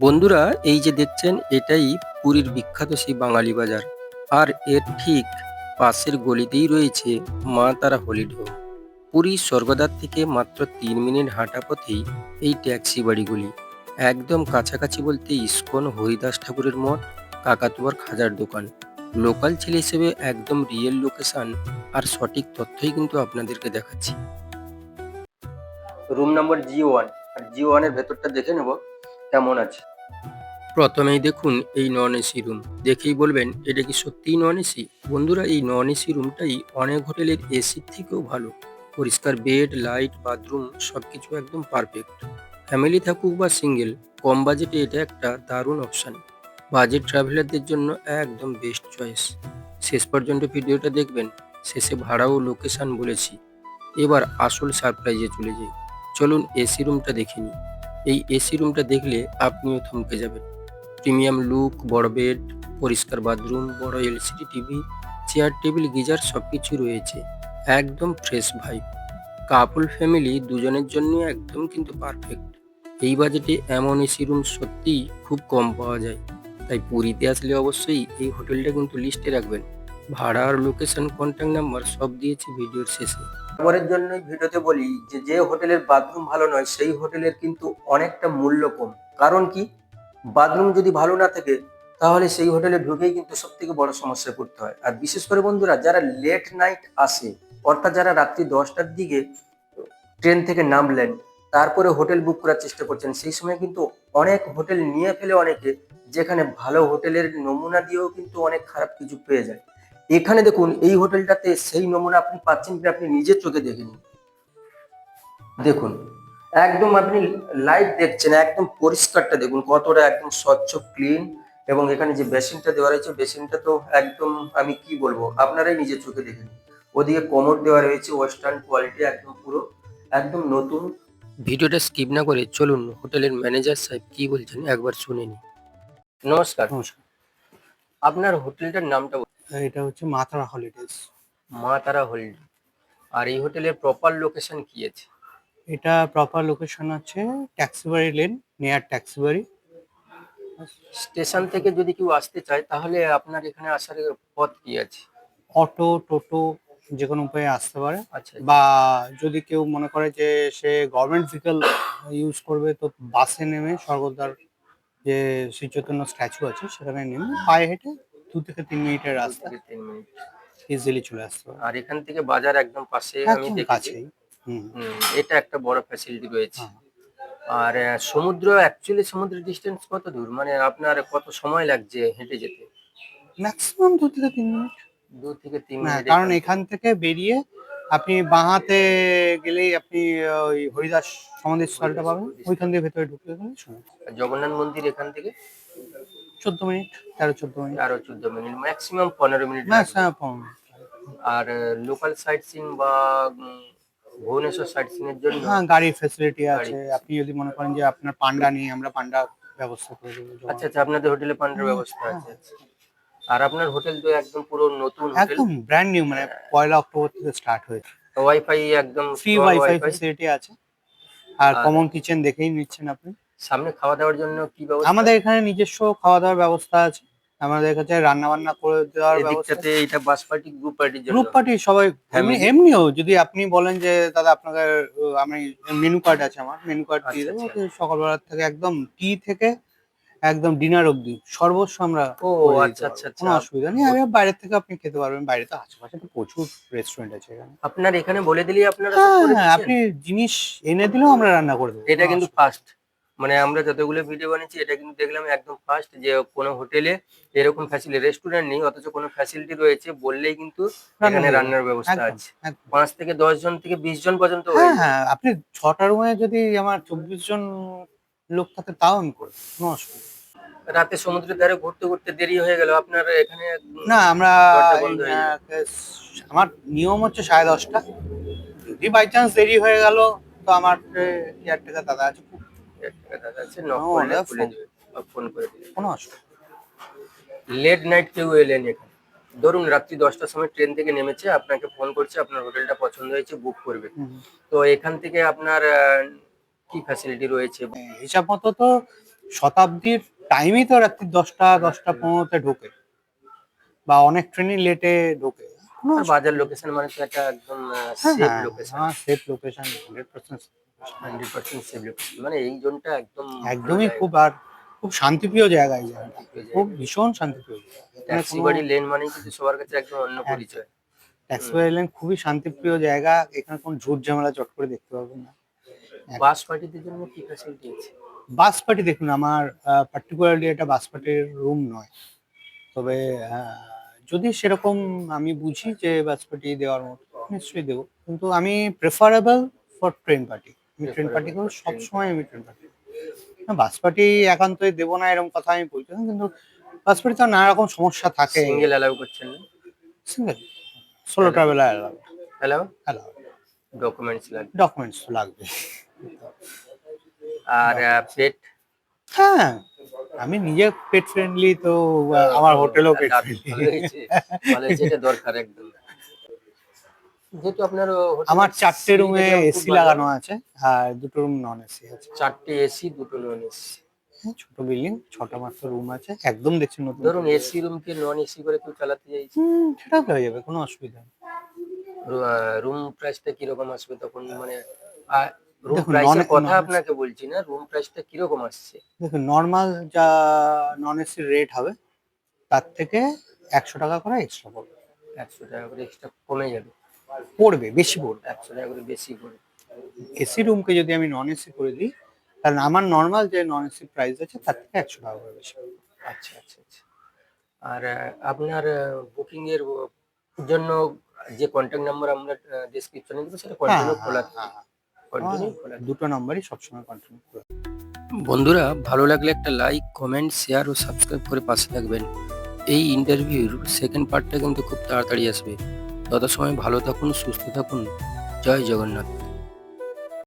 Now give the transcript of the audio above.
বন্ধুরা, এই যে দেখছেন, এটাই পুরীর বিখ্যাত সেই বাঙালি বাজার। আর এর ঠিক পাশের গলিতেই রয়েছে মা তারা হলিডে পুরী স্বর্গদ্বার থেকে মাত্র তিন মিনিট হাঁটা পথেই এই ট্যাক্সি বাড়িগুলি। একদম কাছাকাছি বলতে ইস্কন, হরিদাস ঠাকুরের মঠ, কাকাতুয়ার খাজার দোকান। লোকাল ছেলে হিসেবে একদম রিয়েল লোকেশন আর সঠিক তথ্যই কিন্তু আপনাদেরকে দেখাচ্ছি। রুম নম্বর জি ওয়ান আর জি ওয়ানের ভেতরটা দেখে নেব, কেমন আছে। প্রথমেই দেখুন এই নন এসি রুম। দেখেই বলবেন, এটা কি সত্যিই নন এসি? বন্ধুরা, এই নন এসি রুমটাই অনেক হোটেলের এসির থেকেও ভালো। পরিষ্কার বেড, লাইট, বাথরুম, সবকিছু একদম পারফেক্ট। ফ্যামিলি থাকুক বা সিঙ্গেল, কম বাজেটে এটা একটা দারুণ অপশান। বাজেট ট্রাভেলারদের জন্য একদম বেস্ট চয়েস। শেষ পর্যন্ত ভিডিওটা দেখবেন, শেষে ভাড়া ও লোকেশন বলেছি। এবার আসল সারপ্রাইজে চলে যাই। চলুন এসি রুমটা দেখে নিই। এই এসি রুমটা দেখলে আপনিও থমকে যাবেন। প্রিমিয়াম লুক, বড় বেড, পরিষ্কার বাথরুম, বড় LCD TV, chair table, geyser সব কিছু রয়েছে। একদম ফ্রেশ ভাইব কাপল ফ্যামিলি দুজনের জন্য একদম কিন্তু পারফেক্ট। এই বাজেটে এমন এসি রুম সত্যিই খুব কম পাওয়া যায়। তাই পুরীতে আসলে অবশ্যই এই হোটেলটা কিন্তু লিস্টে রাখবেন। ভাড়া আর লোকেশন কন্ট্যাক্ট নাম্বার সব দিয়েছি ভিডিওর শেষে। খাবারের জন্যই ভিডিওতে বলি যে যে হোটেলের বাথরুম ভালো নয়, সেই হোটেলের কিন্তু অনেকটা মূল্য কম। কারণ কি? বাথরুম যদি ভালো না থাকে, তাহলে সেই হোটেলে ঢুকেই কিন্তু সব থেকে বড় সমস্যায় পড়তে হয়। আর বিশেষ করে বন্ধুরা, যারা লেট নাইট আসে, অর্থাৎ যারা রাত্রি দশটার দিকে ট্রেন থেকে নামলেন, তারপরে হোটেল বুক করার চেষ্টা করছেন, সেই সময় কিন্তু অনেক হোটেল নিয়ে ফেলে অনেকে, যেখানে ভালো হোটেলের নমুনা দিয়েও কিন্তু অনেক খারাপ কিছু পেয়ে যায়। এখানে দেখুন, এই হোটেলটাতে সেই নমুনা আপনি পাচ্ছেন আপনি নিজের চোখে দেখে নিন। দেখুন একদম আপনি লাইট দেখছেন একদম পরিষ্কারটা দেখুন কতটা একদম স্বচ্ছ ক্লিন এবং এখানে যে বেসিনটা দেওয়া রয়েছে বেসিনটা তো একদম আমি কি বলব আপনারাই নিজের চোখে দেখে নিন। ওদিকে কোমর দেওয়া রয়েছে ওয়েস্টার্ন কোয়ালিটি একদম পুরো একদম নতুন। ভিডিওটা স্কিপ না করে চলুন হোটেলের ম্যানেজার সাহেব কি বলছেন একবার শুনে নিন নমস্কার। নমস্কার। আপনার হোটেলটার নামটা বলুন। এটা হচ্ছে মাতারা হলিডেজ মা তারা হোল্ড আর এই হোটেলের প্রপার লোকেশন কি আছে? এটা প্রপার লোকেশন আছে Taxibari lane near Taxibari station থেকে যদি কেউ আসতে চায় তাহলে আপনার এখানে আসার পথ কি আছে? অটো টোটো যে কোনো উপায়ে আসতে পারে। আচ্ছা। বা যদি কেউ মনে করে যে সে গভর্নমেন্ট ভেহিকল ইউজ করবে তো বাসে নেমে স্বর্গদ্বার যে শ্রী চৈতন্য স্ট্যাচু আছে সেখানে নেমে পায়ে হেঁটে দু থেকে তিন মিনিটের রাস্তা তিন মিনিট। ইজিলি চলে আসতে পারে। আর এখান থেকে বাজার একদম পাশে আমি দেখেছি। এটা একটা বড় ফ্যাসিলিটি রয়েছে। হ্যাঁ। আর সমুদ্র অ্যাকচুয়ালি সমুদ্রের ডিস্টেন্স কত দূর? মানে আপনার কত সময় লাগছে হেঁটে যেতে? ম্যাক্সিমাম দু থেকে তিন মিনিট। দু থেকে তিন মিনিট কারণ এখান থেকে বেরিয়ে আপনি বাঁহাতে গেলেই আপনি ওই হরিদাস সমাধি স্থলটা পাবেন ওইখান দিয়ে ভেতরে ঢুকতে গেলে জগন্নাথ মন্দির এখান থেকে? চোদ্দ মিনিট তেরো চোদ্দ মিনিট। আরও চোদ্দ মিনিট ম্যাক্সিমাম পনেরো মিনিট আর লোকাল সাইট সিন বা ভুবনেশ্বর সাইট সিন এর জন্য হ্যাঁ গাড়ির ফেসিলিটি আছে। আপনি যদি মনে করেন যে আপনার পান্ডা নেই আমরা পান্ডা ব্যবস্থা করে দেবো। আচ্ছা আচ্ছা আপনাদের হোটেলে পান্ডার ব্যবস্থা আছে আচ্ছা। আর আপনার হোটেল তো একদম পুরো নতুন একদম ব্র্যান্ড নিউ মানে পয়লা অক্টোবর থেকে স্টার্ট হয়েছে। ওয়াইফাই একদম ফ্রি ওয়াইফাই। ফেসিলিটি আছে। আর- কমন কিচেন দেখেই নিচ্ছেন আপনি। সামনে খাওয়া দাওয়ার জন্য কি ব্যবস্থা? আমাদের এখানে নিজস্ব খাওয়া দাওয়ার ব্যবস্থা আছে। আমাদের কাছে রান্না বান্না করে দেওয়ার ব্যবস্থা এদিকটাতে এটা বাস পার্টি গ্রুপ পার্টির জন্য। গ্রুপ পার্টি সবাই এমনি এমনিও যদি আপনি বলেন যে দাদা আপনাকে আমি মেনু কার্ড আছে আমার মেনু কার্ড দিয়ে আচ্ছা, দেবো। আচ্ছা। সকালবেলা থেকে একদম টি থেকে একদম ডিনার অবধি। সর্বস্ব আমরা ও করে আচ্ছা আচ্ছা কোনো আচ্ছা অসুবিধা নেই। আর বাইরে থেকে আপনি খেতে পারবেন। বাইরে তো আশেপাশে তো প্রচুর রেস্টুরেন্ট আছে এখানে। আপনার এখানে বলে দিলেই আপনারা হ্যাঁ হ্যাঁ? আপনি জিনিস এনে দিলেও আমরা রান্না করে দেবো। এটা কিন্তু ফার্স্ট মানে আমরা যতগুলো ভিডিও বানিয়েছি এটা কিন্তু দেখলাম একদম ফার্স্ট যে কোনো হোটেলে এরকম ফ্যাসিলিটি রেস্টুরেন্ট নেই অথচ কোনো ফ্যাসিলিটি রয়েছে বললেই কিন্তু এখানে রান্নার ব্যবস্থা আছে। পাঁচ থেকে দশ জন থেকে বিশ জন পর্যন্ত হ্যাঁ হয়ে আপনি ছটা রুমে যদি আমার চব্বিশ জন লোক থাকে তাও আমি করি কোনো অসুবিধা রাতে সমুদ্রের ধারে ঘুরতে ঘুরতে দেরি হয়ে গেল আপনার এখানে না আমরা আমার নিয়ম হচ্ছে সাড়ে দশটা। যদি বাই চান্স দেরি হয়ে গেল তো আমার কেয়ারটেকার দাদা আছে দাদা আছে নক করলে খুলে দেবে বা ফোন করে দেবে। কোনো অসুবিধা লেট নাইট কেউ এলেন এখানে। ধরুন রাত্রি দশটার সময় ট্রেন থেকে নেমেছে আপনাকে ফোন করছে আপনার হোটেলটা পছন্দ হয়েছে বুক করবে। তো এখান থেকে আপনার কি ফ্যাসিলিটি রয়েছে? হিসাব মতো তো শতাব্দীর টাইমই তো রাত্রি দশটা দশটা পনেরোতে ঢোকে। বা অনেক ট্রেনই লেটে ঢোকে। আর বাজার লোকেশন মানে তো একটা একদম হ্যাঁ, সেফ লোকেশন হ্যাঁ safe location percent safe location মানে এই জোনটা একদম একদমই খুব আর খুব শান্তিপ্রিয় জায়গা এই জায়গাটা খুব ভীষণ শান্তিপ্রিয় ট্যাক্সি লেন মানেই কিন্তু সবার কাছে একদম অন্য হ্যাঁ। পরিচয়। ট্যাক্সি আইল্যান্ড খুবই শান্তিপ্রিয় জায়গা। এখানে কোনো ঝুট ঝামেলা চট করে দেখতে পাবেন না। বাস পার্টিদের জন্য কি ফ্যাসিলিটি আছে? বাস পার্টি দেখুন আমার পার্টিকুলারলি এটা বাস পার্টির রুম নয়। তবে যদি সেরকম আমি বুঝি যে বাস পার্টি দেওয়ার মতো নিশ্চয়ই দেবো। কিন্তু আমি প্রেফারেবল ফর ট্রেন পার্টি আমি ট্রেন পার্টি করব সবসময় আমি ট্রেন পার্টি বাস পার্টি একান্তই দেবো না এরকম কথা আমি বলছি না কিন্তু বাস পার্টি তো নানা রকম সমস্যা থাকে। সিঙ্গেল অ্যালাউ করছেন না? Single solo traveller allow allow allow documents লাগবে ডকুমেন্টস লাগবে আর পেট হ্যাঁ। আমি নিজে পেট ফ্রেন্ডলি তো আমার হোটেলও পেট ফ্রেন্ডলি দরকার একদম। যেহেতু আপনার আমার চারটে রুমে এসি লাগানো আছে আর দুটো রুম নন এসি আছে। চারটে এসি দুটো নন এসি হ্যাঁ, ছোট বিল্ডিং ছটা মাত্র রুম আছে। একদম দেখছি নতুন। ধরুন এসি রুমকে নন এসি করে কেউ চালাতে চাইছে। হুম, সেটা হয়ে যাবে কোনো অসুবিধা নেই। রুম প্রাইসটা কীরকম আসবে তখন? মানে রুম দেখুন, প্রাইসের কথা আপনাকে বলছি না রুম প্রাইসটা কীরকম আসছে? দেখুন নর্মাল যা নন এসির রেট হবে তার থেকে একশো টাকা করে এক্সট্রা পড়বে। একশো টাকা করে এক্সট্রা কমে যাবে। পড়বে বেশি পড়বে। একশো টাকা করে বেশি এসি রুমকে যদি আমি নন এসি করে দিই তাহলে আমার নর্মাল যে নন এসি প্রাইস আছে তার থেকে একশো টাকা করে বেশি আচ্ছা আচ্ছা আচ্ছা। আর আপনার বুকিং এর জন্য যে কন্ট্যাক্ট নাম্বার আমরা ডেসক্রিপশনে দেবো সেটা কন্টিনিউ হ্যাঁ, খোলা হ্যাঁ, হ্যাঁ। কন্টিনিউ দুটো নাম্বারই সবসময় কন্টিনিউ করে। বন্ধুরা ভালো লাগলে একটা লাইক কমেন্ট শেয়ার ও সাবস্ক্রাইব করে পাশে থাকবেন। এই ইন্টারভিউর সেকেন্ড পার্টটা কিন্তু খুব তাড়াতাড়ি আসবে। তত সময় ভালো থাকুন সুস্থ থাকুন। জয় জগন্নাথ।